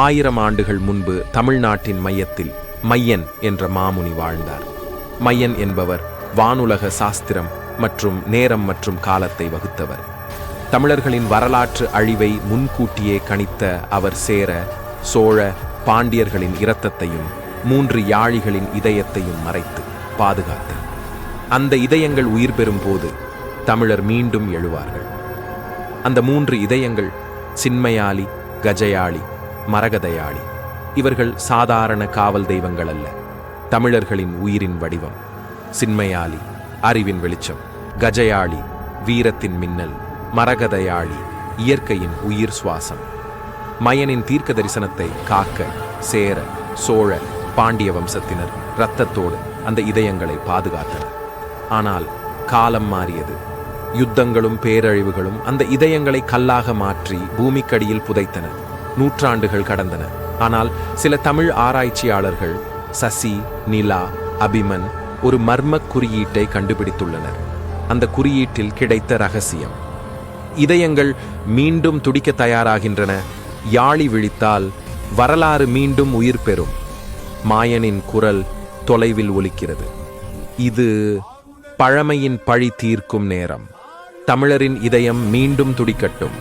ஆயிரம் ஆண்டுகள் முன்பு தமிழ்நாட்டின் மையத்தில் மையன் என்ற மாமுனி வாழ்ந்தார். மையன் என்பவர் வானுலக சாஸ்திரம் மற்றும் நேரம் மற்றும் காலத்தை வகுத்தவர். தமிழர்களின் வரலாற்று அழிவை முன்கூட்டியே கணித்த அவர் சேர சோழ பாண்டியர்களின் இரத்தத்தையும் மூன்று யாழிகளின் இதயத்தையும் மறைத்து பாதுகாத்தார். அந்த இதயங்கள் உயிர் பெறும் போது தமிழர் மீண்டும் எழுவார்கள். அந்த மூன்று இதயங்கள் சின்மயாளி கஜயாளி மரகதயாளி. இவர்கள் சாதாரண காவல் தெய்வங்கள் அல்ல தமிழர்களின் உயிரின் வடிவம். சின்மையாளி அறிவின் வெளிச்சம். கஜயாளி வீரத்தின் மின்னல். மரகதயாளி இயற்கையின் உயிர் சுவாசம். மயனின் தீர்க்க தரிசனத்தை காக்க சேர சோழ பாண்டிய வம்சத்தினர் இரத்தத்தோடு அந்த இதயங்களை பாதுகாத்தனர். ஆனால் காலம் மாறியது. யுத்தங்களும் பேரழிவுகளும் அந்த இதயங்களை கல்லாக மாற்றி பூமிக்கடியில் புதைத்தன. நூற்றாண்டுகள் கடந்தன. ஆனால் சில தமிழ் ஆராய்ச்சியாளர்கள் சசி நிலா அபிமன் ஒரு மர்ம குறியீட்டை கண்டுபிடித்துள்ளனர். அந்த குறியீட்டில் கிடைத்த ரகசியம் இதயங்கள் மீண்டும் துடிக்க தயாராகின்றன யாழி விழித்தால் வரலாறு மீண்டும் உயிர் பெறும். மாயனின் குரல் தொலைவில் ஒலிக்கிறது. இது பழமையின் பழி தீர்க்கும் நேரம். தமிழரின் இதயம் மீண்டும் துடிக்கட்டும்.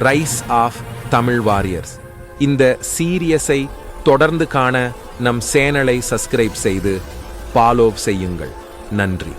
ரைஸ் ஆஃப் தமிழ் வாரியர்ஸ் இந்த சீரியஸை தொடர்ந்து காண நம் சேனலை சப்ஸ்கிரைப் செய்து ஃபாலோ செய்யுங்கள். நன்றி.